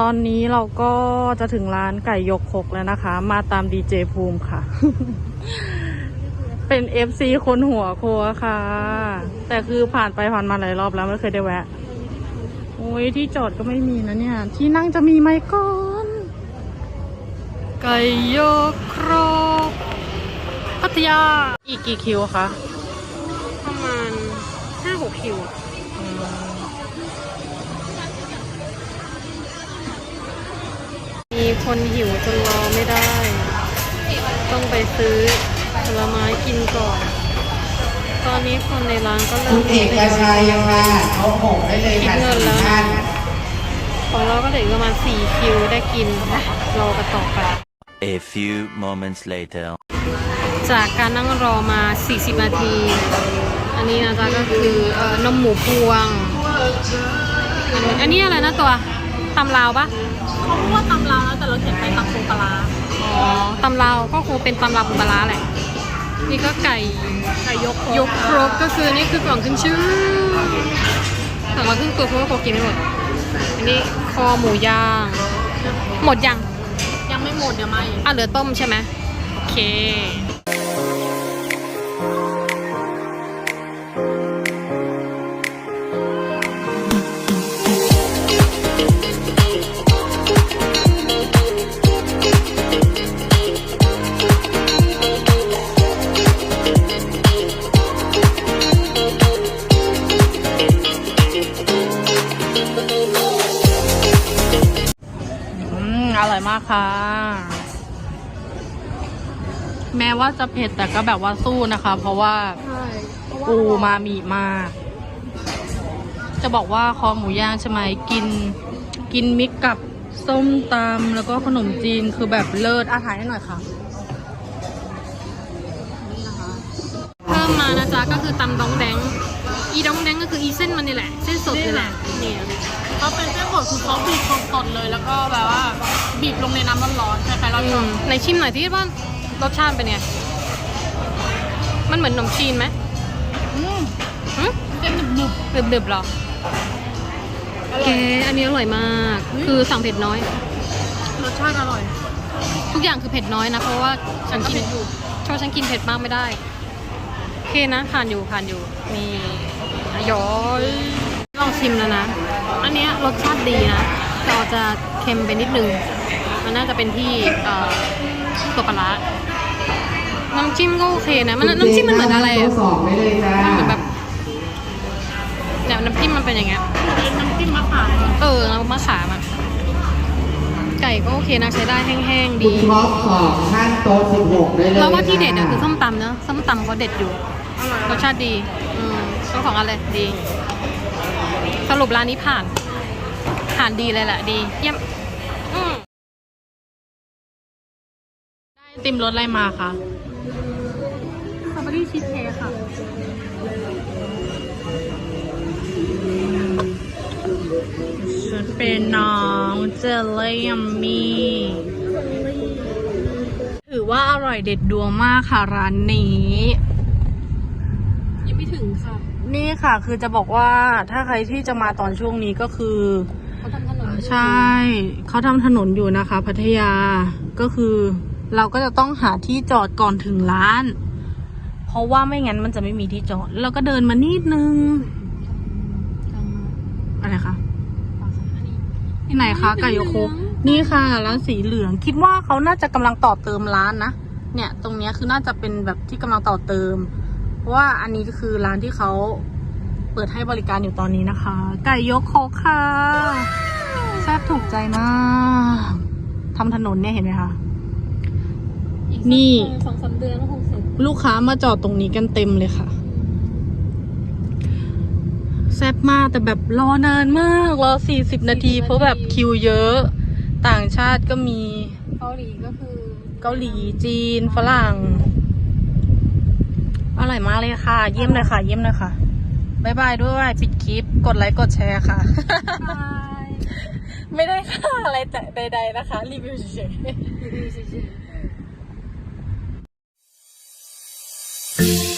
ตอนนี้เราก็จะถึงร้านไก่ยกคกแล้วนะคะ มาตามดีเจภูมิค่ะ เป็น FC คนหัวโควค่ะ แต่คือผ่านไปผ่านมาหลายรอบแล้วไม่เคยได้แวะ โอ้ยที่จอดก็ไม่มีนะเนี่ย ที่นั่งจะมีไหมก่อน ไก่ยกครกพัทยา อีกกี่คิวคะ ประมาณห้าหกคิว คนหิวจนรอไม่ได้ ต้องไปซื้อผลไม้กินก่อน ตอนนี้คนในร้านก็เริ่คุมณเอกชัยค่ะเขาหกได้เลยค่ะคิดเงินแล้วสี่ท่านของเราก็เหลืออกประมาณสี่คิวได้กินรอกันต่อไป A few moments later. จากการนั่งรอมา 40 นาที อันนี้นะจ๊ะก็คือเอ่อนมหมูพวง อันนี้อันนี้อะไรนะตัว ตำลาวปะเขาพูดว่าตำราวแล้วแต่เราเขียนไปตำปูปลาอ๋อตำลาวก็คงเป็นตำลาวปูปลาร้าแหละ นี่ก็ไก่ไก่ยกยกครบก็คือนี่คือกล่องขึ้นชื่อสั่งมาครึ่งตัวเพราะว่าโกกินไม่หมด อันนี้คอหมูย่าง หมดยัง ยังไม่หมดเดี๋ยวมาอีกอะเหลือต้มใช่ไหมโอเค อืมอร่อยมากค่ะ แม้ว่าจะเผ็ดแต่ก็แบบว่าสู้นะคะเพราะว่าอูมามีมาก จะบอกว่าคอหมูย่างใช่ไหมกิน กินมิกกับส้มตำแล้วก็ขนมจีนคือแบบเลิศอาหารให้หน่อยค่ะเพิ่มมานะจ๊ะก็คือตำดองแดง อีดองแดงก็คืออีเส้นมันนี่แหละ เส้นสดนี่แหละนี่เขาเป็นเส้นสดคือเขาบีบสดๆเลยแล้วก็แบบว่า บีบลงในน้ำร้อนๆคล้ายๆเราอืชอมบในชิมหน่อยที่ว่ารสชาติเป็นไง มันเหมือนขนมจีนไหมอืมหึเส้นหนึบเดือบๆหรอแกอันนี้อร่อยมาก คือสั่งเผ็ดน้อยๆรสชาติอร่อยทุกอย่างคือเผ็ดน้อยนะ เพราะว่าฉันก็กิเผ็นดอยู่ชอบฉันกินเผ็ดมากไม่ได้ โอเคนะผ่านอยู่ผ่านอยู่นี่ย้อยลองชิมแล้วนะ อันเนี้ยรสชาติดีนะแต่อา จจะเค็มไปนิดนึง มันน่าจะเป็นที่เอ่อตัวปลาร้าน้ำจิ้มก็โอเคนะ มันน้ำจิ้มมันเหมือนอะไรตัอะวสองได้เลยจ้ามันเหมือนแบบเนี่ยน้ำจิ้มมันเป็นอย่างเงี้ยเป็นน้ำจิ้มมะขาม เออน้ำมะขามอะไก่ก็โอเคนะใช้ได้แห้งๆคุดีณท็อปสองท่านโต๊ะสิบหกได้เลยเราว่าที่เด็ดอะะคือส้มตำเนอะส้มตำเขาเด็ดอยู่รสชาติดี อืมทั้งสองอันเลยดี สรุปร้านนี้ผ่าน ผ่านดีเลยแหละดี เยี่ยมอืมได้ไอติมรสอะไรมาคะสตรอเบอรี่ชีสเค้กค่ะ ฉันเป็นน้องเจลลี่ยัมมี่ถือว่าอร่อยเด็ดดวงมากค่ะร้านนี้ ยังไม่ถึงค่ะ นี่ค่ะคือจะบอกว่าถ้าใครที่จะมาตอนช่วงนี้ก็คือ เขาทำถนนใช่ เขาทำถนนอยู่นะคะ พัทยาก็คือเราก็จะต้องหาที่จอดก่อนถึงร้าน เพราะว่าไม่งั้นมันจะไม่มีที่จอดเราก็เดินมานิดนึง อะไรคะที่ไหนคะไก่โยโคนี่ค่ะร้านสีเหลือง คิดว่าเขาน่าจะกำลังต่อเติมร้านนะเนี่ย ตรงเนี้ยคือน่าจะเป็นแบบที่กำลังต่อเติม เพราะว่าอันนี้ก็คือร้านที่เขา เปิดให้บริการอยู่ตอนนี้นะคะ ไก่ยกโคกค่ะแซ่บถูกใจมากทำถนนเนี่ยเห็นไหมคะ อีกสักนี่ สองสามเดือนก็คงเสร็จลูกค้ามาจอดตรงนี้กันเต็มเลยค่ะ แซ่บมากแต่แบบรอนานมาก รอสี่สิบนาที เพราะแบบคิวเยอะ ต่างชาติก็มี เกาหลีก็คือเกาหลีจีนฝรั่งอร่อยมากเลยค่ะ เยี่ยมเลยค่ะ เยี่ยมเลยค่ะ บายบายด้วยปิดคลิป กดไลค์กดแชร์ค่ะ ไม่ได้ค่าอะไรแต่ใด ๆ นะคะ รีวิวเฉยๆ Thank